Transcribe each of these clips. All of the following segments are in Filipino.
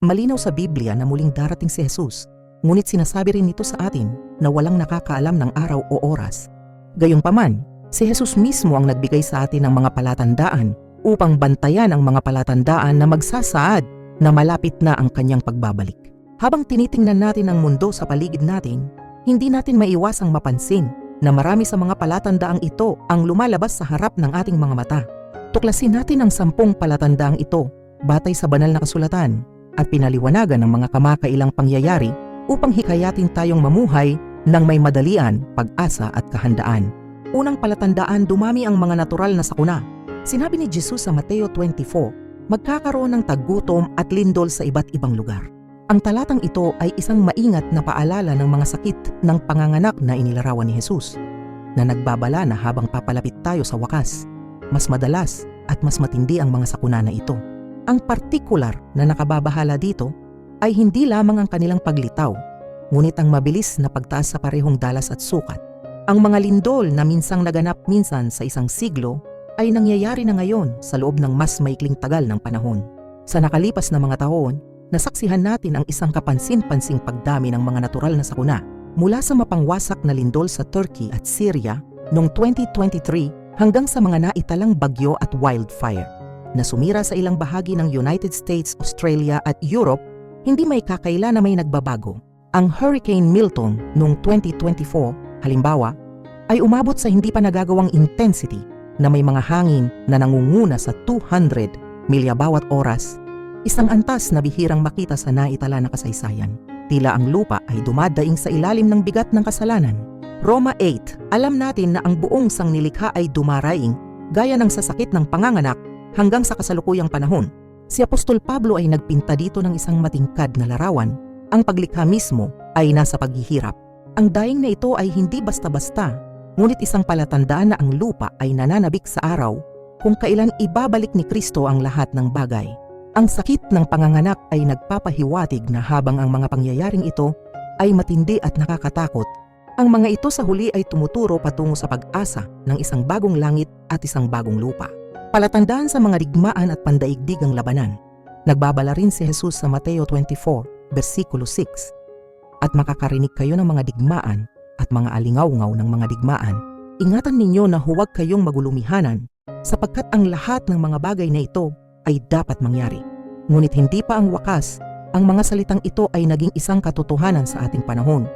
Malinaw sa Biblia na muling darating si Jesus, ngunit sinasabi rin nito sa atin na walang nakakaalam ng araw o oras. Gayunpaman, si Jesus mismo ang nagbigay sa atin ng mga palatandaan upang bantayan ang mga palatandaan na magsasaad na malapit na ang kanyang pagbabalik. Habang tinitingnan natin ang mundo sa paligid natin, hindi natin maiwasang mapansin na marami sa mga palatandaang ito ang lumalabas sa harap ng ating mga mata. Tuklasin natin ang sampung palatandaang ito batay sa banal na kasulatan at pinaliwanagan ng mga kamakailang pangyayari upang hikayatin tayong mamuhay ng may madalian, pag-asa at kahandaan. Unang palatandaan dumami ang mga natural na sakuna. Sinabi ni Jesus sa Mateo 24, magkakaroon ng taggutom at lindol sa iba't ibang lugar. Ang talatang ito ay isang maingat na paalala ng mga sakit ng panganganak na inilarawan ni Jesus na nagbabala na habang papalapit tayo sa wakas, mas madalas at mas matindi ang mga sakuna na ito. Ang partikular na nakababahala dito ay hindi lamang ang kanilang paglitaw, ngunit ang mabilis na pagtaas sa parehong dalas at sukat. Ang mga lindol na minsang naganap minsan sa isang siglo ay nangyayari na ngayon sa loob ng mas maikling tagal ng panahon. Sa nakalipas na mga taon, nasaksihan natin ang isang kapansin-pansing pagdami ng mga natural na sakuna mula sa mapangwasak na lindol sa Turkey at Syria noong 2023 hanggang sa mga naitalang bagyo at wildfire na sumira sa ilang bahagi ng United States, Australia at Europe, hindi may kakaila na may nagbabago. Ang Hurricane Milton noong 2024, halimbawa, ay umabot sa hindi pa nagagawang intensity na may mga hangin na nangunguna sa 200 milya bawat oras Isang antas na bihirang makita sa naitala na kasaysayan. Tila ang lupa ay dumadaing sa ilalim ng bigat ng kasalanan. Roma 8, alam natin na ang buong sangnilikha ay dumaraing gaya ng sasakit ng panganganak hanggang sa kasalukuyang panahon. Si Apostol Pablo ay nagpinta dito ng isang matingkad na larawan. Ang paglikha mismo ay nasa paghihirap. Ang daing na ito ay hindi basta-basta, ngunit isang palatandaan na ang lupa ay nananabik sa araw kung kailan ibabalik ni Kristo ang lahat ng bagay. Ang sakit ng panganganak ay nagpapahiwatig na habang ang mga pangyayaring ito ay matindi at nakakatakot, ang mga ito sa huli ay tumuturo patungo sa pag-asa ng isang bagong langit at isang bagong lupa. Palatandaan sa mga digmaan at pandaigdigang labanan. Nagbabala rin si Jesus sa Mateo 24, versikulo 6. At makakarinig kayo ng mga digmaan at mga alingaw-ngaw ng mga digmaan. Ingatan ninyo na huwag kayong magulumihanan sapagkat ang lahat ng mga bagay na ito ay dapat mangyari. Ngunit hindi pa ang wakas, ang mga salitang ito ay naging isang katotohanan sa ating panahon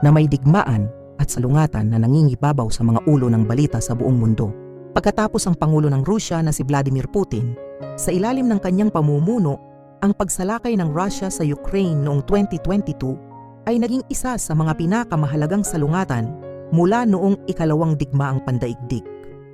na may digmaan at salungatan na nangingibabaw sa mga ulo ng balita sa buong mundo. Pagkatapos ang Pangulo ng Rusya na si Vladimir Putin, sa ilalim ng kanyang pamumuno, ang pagsalakay ng Russia sa Ukraine noong 2022 ay naging isa sa mga pinakamahalagang salungatan mula noong ikalawang digmaang pandaigdig.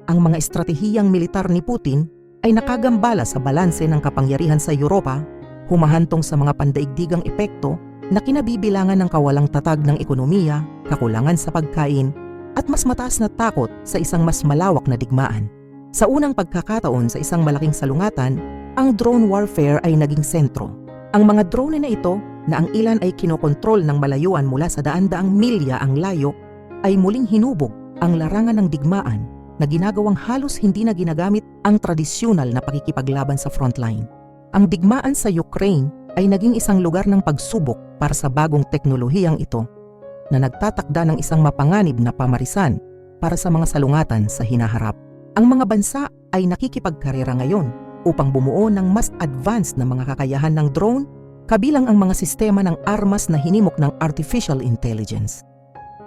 Ang mga estratehiyang militar ni Putin ay nakagambala sa balanse ng kapangyarihan sa Europa, humahantong sa mga pandaigdigang epekto na kinabibilangan ng kawalang tatag ng ekonomiya, kakulangan sa pagkain, at mas mataas na takot sa isang mas malawak na digmaan. Sa unang pagkakataon sa isang malaking salungatan, ang drone warfare ay naging sentro. Ang mga drone na ito na ang ilan ay kinokontrol ng malayuan mula sa daan-daang milya ang layo ay muling hinubog ang larangan ng digmaan na ginagawang halos hindi na ginagamit ang tradisyonal na pakikipaglaban sa frontline. Ang digmaan sa Ukraine ay naging isang lugar ng pagsubok para sa bagong teknolohiyang ito na nagtatakda ng isang mapanganib na pamarisan para sa mga salungatan sa hinaharap. Ang mga bansa ay nakikipagkarera ngayon upang bumuo ng mas advanced na mga kakayahan ng drone kabilang ang mga sistema ng armas na hinimok ng artificial intelligence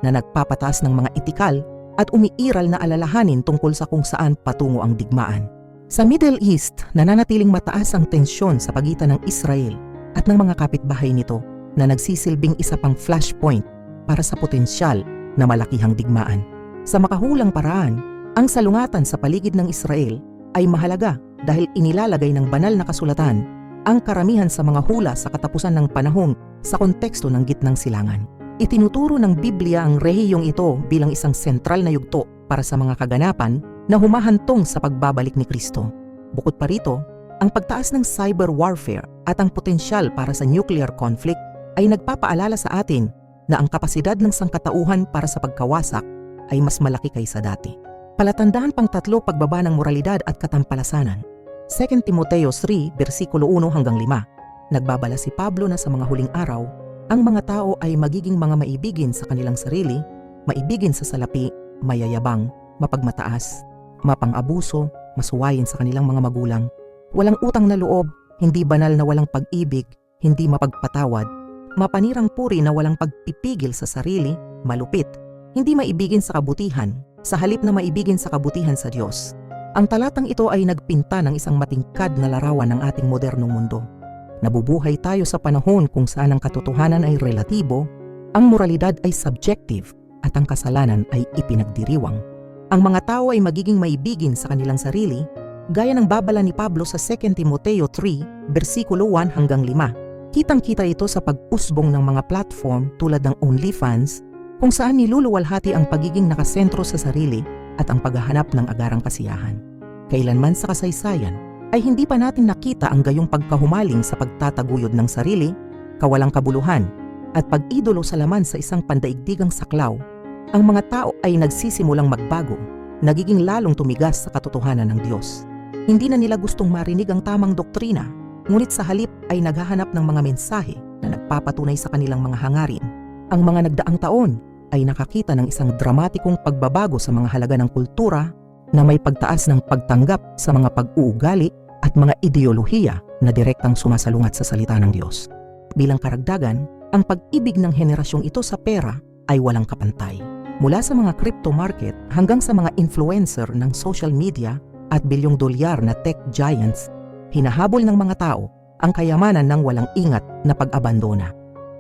na nagpapataas ng mga etikal at umiiral na alalahanin tungkol sa kung saan patungo ang digmaan. Sa Middle East, nananatiling mataas ang tensyon sa pagitan ng Israel at ng mga kapitbahay nito na nagsisilbing isa pang flashpoint para sa potensyal na malakihang digmaan. Sa makahulang paraan, ang salungatan sa paligid ng Israel ay mahalaga dahil inilalagay ng banal na kasulatan ang karamihan sa mga hula sa katapusan ng panahon sa konteksto ng gitnang silangan. Itinuturo ng Biblia ang rehiyong ito bilang isang sentral na yugto para sa mga kaganapan na humahantong sa pagbabalik ni Kristo. Bukod pa rito, ang pagtaas ng cyber warfare at ang potensyal para sa nuclear conflict ay nagpapaalala sa atin na ang kapasidad ng sangkatauhan para sa pagkawasak ay mas malaki kaysa dati. Palatandaan pang tatlo pagbaba ng moralidad at katampalasanan. 2 Timoteo 3, versikulo 1 hanggang 5. nagbabala si Pablo na sa mga huling araw, ang mga tao ay magiging mga maibigin sa kanilang sarili, maibigin sa salapi, mayayabang, mapagmataas, mapang-abuso, masuwayin sa kanilang mga magulang, walang utang na loob, hindi banal na walang pag-ibig, hindi mapagpatawad, mapanirang puri na walang pagpipigil sa sarili, malupit, hindi maibigin sa kabutihan, sa halip na maibigin sa kabutihan sa Diyos. Ang talatang ito ay nagpinta ng isang matingkad na larawan ng ating modernong mundo. Nabubuhay tayo sa panahon kung saan ang katotohanan ay relatibo, ang moralidad ay subjective, at ang kasalanan ay ipinagdiriwang. Ang mga tao ay magiging maibigin sa kanilang sarili, gaya ng babala ni Pablo sa 2 Timoteo 3, versikulo 1 hanggang 5. Kitang-kita ito sa pag-usbong ng mga platform tulad ng OnlyFans kung saan niluluwalhati ang pagiging nakasentro sa sarili at ang paghahanap ng agarang kasiyahan. Kailanman sa kasaysayan ay hindi pa natin nakita ang gayong pagkahumaling sa pagtataguyod ng sarili, kawalang kabuluhan, at pag-idolo sa laman sa isang pandaigdigang saklaw. Ang mga tao ay nagsisimulang magbago, nagiging lalong tumigas sa katotohanan ng Diyos. Hindi na nila gustong marinig ang tamang doktrina, ngunit sa halip ay naghahanap ng mga mensahe na nagpapatunay sa kanilang mga hangarin. Ang mga nagdaang taon ay nakakita ng isang dramatikong pagbabago sa mga halaga ng kultura na may pagtaas ng pagtanggap sa mga pag-uugali at mga ideolohiya na direktang sumasalungat sa salita ng Diyos. Bilang karagdagan, ang pag-ibig ng henerasyong ito sa pera ay walang kapantay. Mula sa mga crypto market hanggang sa mga influencer ng social media at bilyong dolyar na tech giants, hinahabol ng mga tao ang kayamanan ng walang ingat na pag-abandona.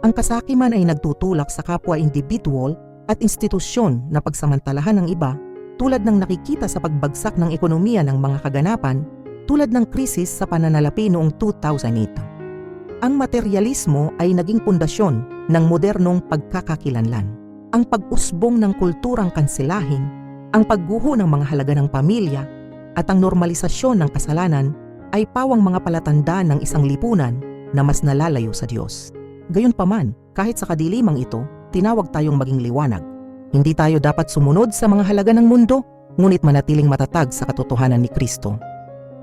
Ang kasakiman ay nagtutulak sa kapwa individual at institusyon na pagsamantalahan ng iba tulad ng nakikita sa pagbagsak ng ekonomiya ng mga kaganapan tulad ng krisis sa pananalapi noong 2008. Ang materialismo ay naging pundasyon ng modernong pagkakakilanlan. Ang pag-usbong ng kulturang kansilahin, ang pagguho ng mga halaga ng pamilya, at ang normalisasyon ng kasalanan ay pawang mga palatandaan ng isang lipunan na mas nalalayo sa Diyos. Gayunpaman, kahit sa kadilimang ito, tinawag tayong maging liwanag hindi tayo dapat sumunod sa mga halaga ng mundo, ngunit manatiling matatag sa katotohanan ni Kristo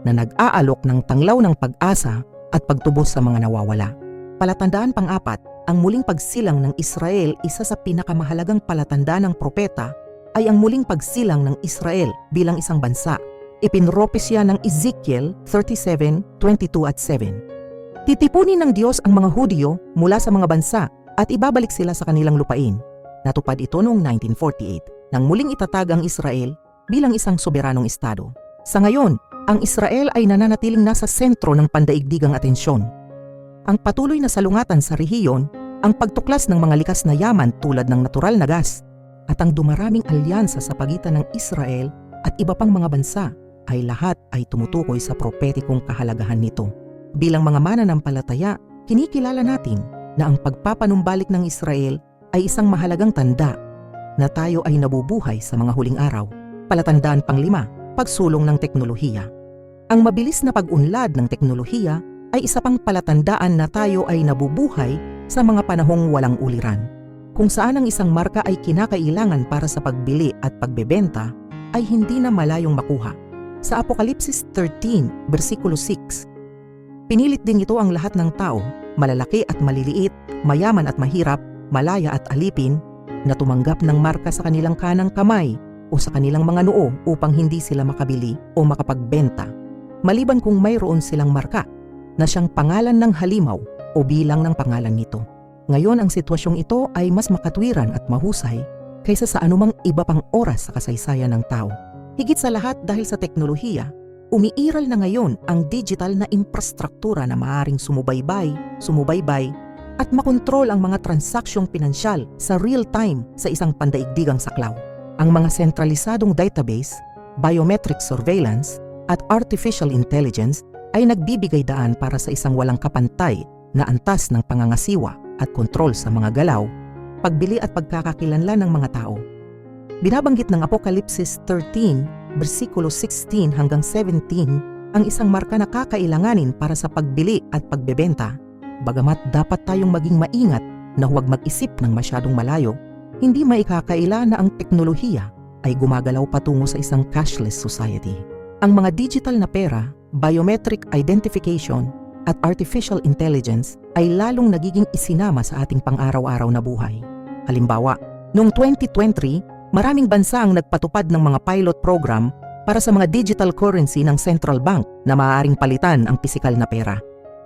na nag-aalok ng tanglaw ng pag-asa at pagtubos sa mga nawawala. Palatandaan pang-apat, ang muling pagsilang ng Israel isa sa pinakamahalagang palatandaan ng propeta ay ang muling pagsilang ng Israel bilang isang bansa. Ipinropesya ng Ezekiel 37:22 at 7. Titipunin ng Diyos ang mga Hudyo mula sa mga bansa at ibabalik sila sa kanilang lupain Natupad ito noong 1948 nang muling itatag ang Israel bilang isang soberanong estado. Sa ngayon, ang Israel ay nananatiling nasa sentro ng pandaigdigang atensyon. Ang patuloy na salungatan sa rehiyon, ang pagtuklas ng mga likas na yaman tulad ng natural na gas, at ang dumaraming alyansa sa pagitan ng Israel at iba pang mga bansa ay lahat ay tumutukoy sa propetikong kahalagahan nito. Bilang mga mananampalataya, kinikilala natin na ang pagpapanumbalik ng Israel ay isang mahalagang tanda na tayo ay nabubuhay sa mga huling araw. Palatandaan pang lima, pagsulong ng teknolohiya. Ang mabilis na pag-unlad ng teknolohiya ay isa pang palatandaan na tayo ay nabubuhay sa mga panahong walang uliran. Kung saan ang isang marka ay kinakailangan para sa pagbili at pagbebenta, ay hindi na malayong makuha. Sa Apokalipsis 13, versikulo 6, Pinilit din ito ang lahat ng tao, malalaki at maliliit, mayaman at mahirap, malaya at alipin na tumanggap ng marka sa kanilang kanang kamay o sa kanilang mga noo upang hindi sila makabili o makapagbenta. Maliban kung mayroon silang marka na siyang pangalan ng halimaw o bilang ng pangalan nito. Ngayon ang sitwasyong ito ay mas makatwiran at mahusay kaysa sa anumang iba pang oras sa kasaysayan ng tao. Higit sa lahat dahil sa teknolohiya, umiiral na ngayon ang digital na infrastruktura na maaring sumubaybay, sumubaybay at makontrol ang mga transaksyong pinansyal sa real time sa isang pandaigdigang saklaw. Ang mga sentralisadong database, biometric surveillance, at artificial intelligence ay nagbibigay daan para sa isang walang kapantay na antas ng pangangasiwa at kontrol sa mga galaw, pagbili at pagkakakilanlan ng mga tao. Binabanggit ng Apokalipsis 13, versikulo 16 hanggang 17, ang isang marka na kakailanganin para sa pagbili at pagbebenta Bagamat dapat tayong maging maingat na huwag mag-isip ng masyadong malayo, hindi maikakaila na ang teknolohiya ay gumagalaw patungo sa isang cashless society. Ang mga digital na pera, biometric identification, at artificial intelligence ay lalong nagiging isinama sa ating pang-araw-araw na buhay. Halimbawa, noong 2020, maraming bansa ang nagpatupad ng mga pilot program para sa mga digital currency ng central bank na maaaring palitan ang pisikal na pera.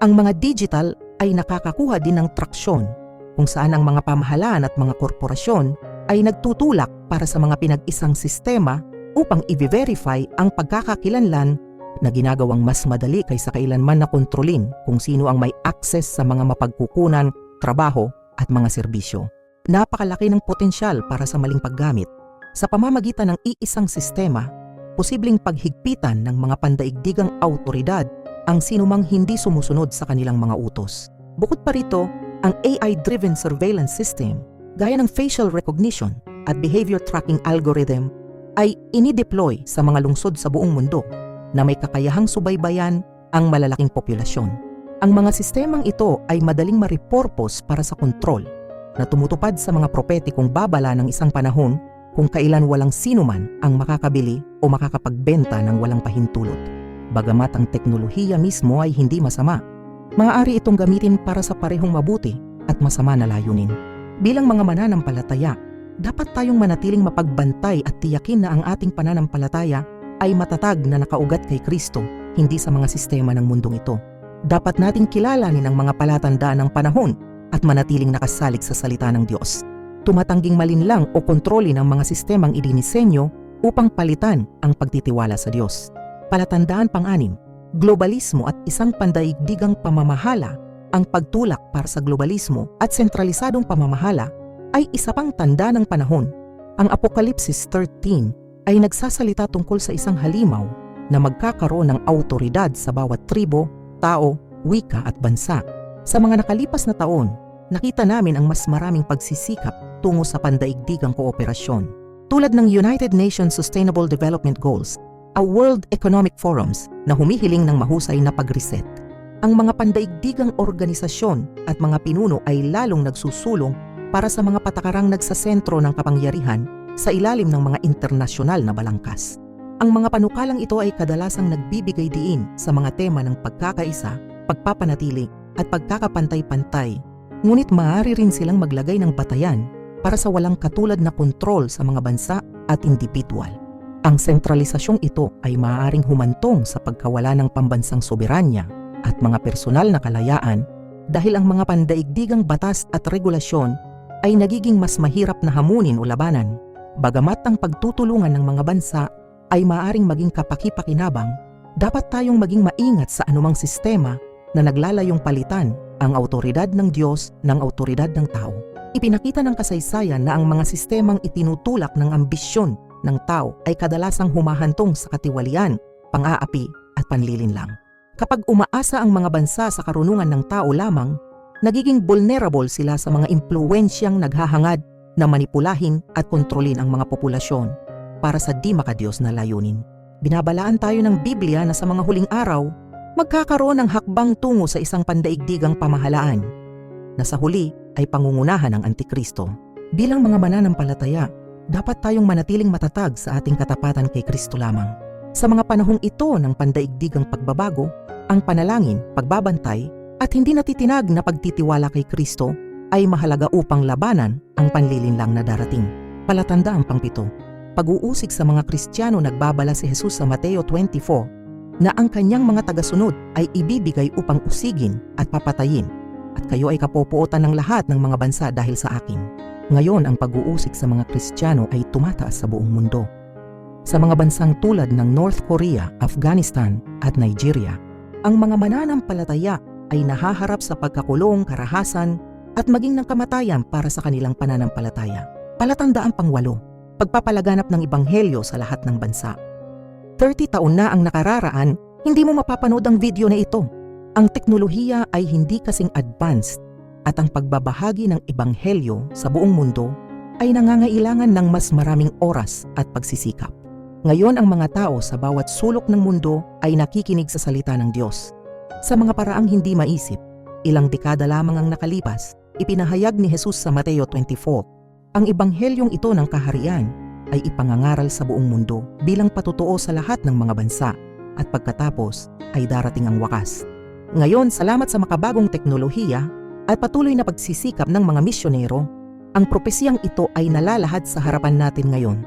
Ang mga digital ay nakakakuha din ng traksyon kung saan ang mga pamahalaan at mga korporasyon ay nagtutulak para sa mga pinag-isang sistema upang i-verify ang pagkakakilanlan na ginagawang mas madali kaysa kailanman na kontrolin kung sino ang may access sa mga mapagkukunan, trabaho at mga serbisyo. Napakalaki ng potensyal para sa maling paggamit. Sa pamamagitan ng iisang sistema, posibleng paghigpitan ng mga pandaigdigang autoridad ang sinumang hindi sumusunod sa kanilang mga utos. Bukod pa rito, ang AI-driven surveillance system, gaya ng facial recognition at behavior tracking algorithm, ay inideploy sa mga lungsod sa buong mundo na may kakayahang subaybayan ang malalaking populasyon. Ang mga sistemang ito ay madaling ma-repurpose para sa kontrol na tumutupad sa mga propetikong babala ng isang panahon kung kailan walang sino man ang makakabili o makakapagbenta ng walang pahintulot. Bagamat ang teknolohiya mismo ay hindi masama, maaari itong gamitin para sa parehong mabuti at masama na layunin. Bilang mga mananampalataya, dapat tayong manatiling mapagbantay at tiyakin na ang ating pananampalataya ay matatag na nakaugat kay Kristo, hindi sa mga sistema ng mundong ito. Dapat nating kilalanin ang mga palatandaan ng panahon at manatiling nakasalig sa salita ng Diyos. Tumatangging malinlang o kontrolin ang mga sistemang idinisenyo upang palitan ang pagtitiwala sa Diyos. Palatandaan pang-anim, globalismo at isang pandaigdigang pamamahala ang pagtulak para sa globalismo at sentralisadong pamamahala ay isa pang tanda ng panahon. Ang Apokalipsis 13 ay nagsasalita tungkol sa isang halimaw na magkakaroon ng autoridad sa bawat tribo, tao, wika at bansa. Sa mga nakalipas na taon, nakita namin ang mas maraming pagsisikap tungo sa pandaigdigang kooperasyon. Tulad ng United Nations Sustainable Development Goals, a World Economic Forums na humihiling ng mahusay na pag-reset. Ang mga pandaigdigang organisasyon at mga pinuno ay lalong nagsusulong para sa mga patakarang nagsasentro ng kapangyarihan sa ilalim ng mga internasyonal na balangkas. Ang mga panukalang ito ay kadalasang nagbibigay diin sa mga tema ng pagkakaisa, pagpapanatili at pagkakapantay-pantay, ngunit maaari rin silang maglagay ng batayan para sa walang katulad na kontrol sa mga bansa at individual. Ang sentralisasyong ito ay maaaring humantong sa pagkawala ng pambansang soberanya at mga personal na kalayaan dahil ang mga pandaigdigang batas at regulasyon ay nagiging mas mahirap na hamunin o labanan Bagamat ang pagtutulungan ng mga bansa ay maaring maging kapaki-pakinabang, dapat tayong maging maingat sa anumang sistema na naglalayong palitan ang autoridad ng Diyos ng autoridad ng tao. Ipinakita ng kasaysayan na ang mga sistemang itinutulak ng ambisyon ng tao ay kadalasang humahantong sa katiwalian, pang-aapi at panlilinlang. Kapag umaasa ang mga bansa sa karunungan ng tao lamang, nagiging vulnerable sila sa mga impluensyang naghahangad na manipulahin at kontrolin ang mga populasyon para sa di makadiyos na layunin. Binabalaan tayo ng Biblia na sa mga huling araw, magkakaroon ng hakbang tungo sa isang pandaigdigang pamahalaan na sa huli ay pangungunahan ng Antikristo. Bilang mga mananampalataya, dapat tayong manatiling matatag sa ating katapatan kay Kristo lamang. Sa mga panahong ito ng pandaigdigang pagbabago, ang panalangin, pagbabantay, at hindi natitinag na pagtitiwala kay Kristo ay mahalaga upang labanan ang panlilinlang na darating. Palatanda ang pangpito. Pag-uusig sa mga Kristiyano nagbabala si Jesus sa Mateo 24 na ang kanyang mga tagasunod ay ibibigay upang usigin at papatayin at kayo ay kapopuotan ng lahat ng mga bansa dahil sa akin. Ngayon ang pag-uusig sa mga Kristiyano ay tumataas sa buong mundo. Sa mga bansang tulad ng North Korea, Afghanistan at Nigeria, ang mga mananampalataya ay nahaharap sa pagkakulong, karahasan at maging ng kamatayan para sa kanilang pananampalataya. Palatandaan pangwalo, pagpapalaganap ng ibanghelyo sa lahat ng bansa. 30 taon na ang nakararaan, hindi mo mapapanood ang video na ito. Ang teknolohiya ay hindi kasing advanced at ang pagbabahagi ng ibanghelyo sa buong mundo ay nangangailangan ng mas maraming oras at pagsisikap. Ngayon ang mga tao sa bawat sulok ng mundo ay nakikinig sa salita ng Diyos. Sa mga paraang hindi maisip, ilang dekada lamang ang nakalipas, ipinahayag ni Jesus sa Mateo 24. Ang ibanghelyong ito ng kaharian ay ipangangaral sa buong mundo bilang patutuo sa lahat ng mga bansa at pagkatapos ay darating ang wakas. Ngayon, salamat sa makabagong teknolohiya at patuloy na pagsisikap ng mga misyonero, ang propesiyang ito ay nalalahad sa harapan natin ngayon.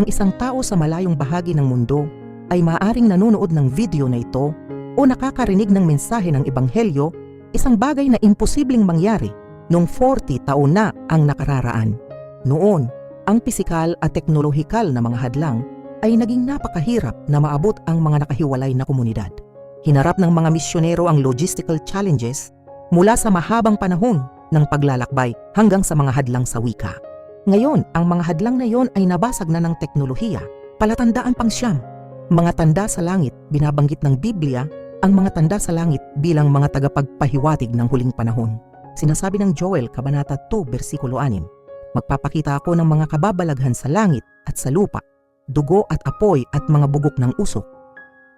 Ang isang tao sa malayong bahagi ng mundo ay maaaring nanonood ng video na ito o nakakarinig ng mensahe ng ebanghelyo, isang bagay na imposibleng mangyari noong 40 taon na ang nakararaan. Noon, ang pisikal at teknolohikal na mga hadlang ay naging napakahirap na maabot ang mga nakahiwalay na komunidad. Hinarap ng mga misyonero ang logistical challenges mula sa mahabang panahon ng paglalakbay hanggang sa mga hadlang sa wika. Ngayon, ang mga hadlang na yon ay nabasag na ng teknolohiya, palatandaan pang siyam. Mga tanda sa langit, binabanggit ng Biblia ang mga tanda sa langit bilang mga tagapagpahiwatig ng huling panahon. Sinasabi ng Joel, Kabanata 2, versikulo 6, Magpapakita ako ng mga kababalaghan sa langit at sa lupa, dugo at apoy at mga bugok ng usok.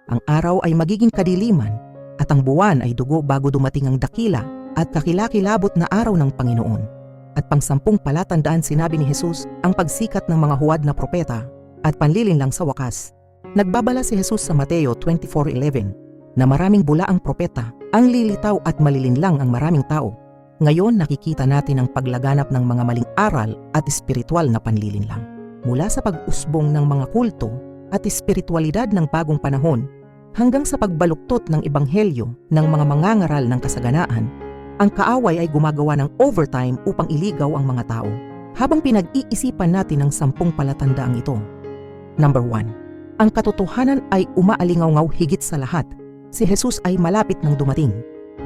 Ang araw ay magiging kadiliman at ang buwan ay dugo bago dumating ang dakila at kakilakilabot na araw ng Panginoon. At pangsampung palatandaan sinabi ni Jesus ang pagsikat ng mga huwad na propeta at panlilinlang sa wakas. Nagbabala si Jesus sa Mateo 24.11 na maraming bula ang propeta, ang lilitaw at malilinlang ang maraming tao. Ngayon nakikita natin ang paglaganap ng mga maling aral at espiritual na panlilinlang. Mula sa pag-usbong ng mga kulto at espiritualidad ng bagong panahon hanggang sa pagbaluktot ng ebanghelyo ng mga mangangaral ng kasaganaan, ang kaaway ay gumagawa ng overtime upang iligaw ang mga tao. Habang pinag-iisipan natin ang sampung palatandaang ito. Number 1. Ang katotohanan ay umaalingaw higit sa lahat. Si Jesus ay malapit nang dumating.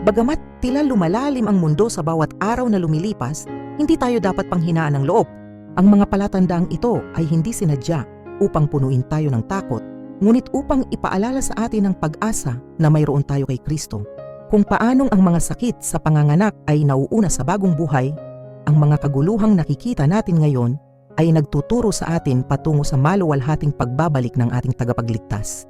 Bagamat tila lumalalim ang mundo sa bawat araw na lumilipas, hindi tayo dapat panghinaan ng loob. Ang mga palatandaang ito ay hindi sinadya upang punuin tayo ng takot, ngunit upang ipaalala sa atin ang pag-asa na mayroon tayo kay Kristo. Kung paanong ang mga sakit sa panganganak ay nauuna sa bagong buhay, ang mga kaguluhang nakikita natin ngayon ay nagtuturo sa atin patungo sa maluwalhating pagbabalik ng ating tagapagligtas.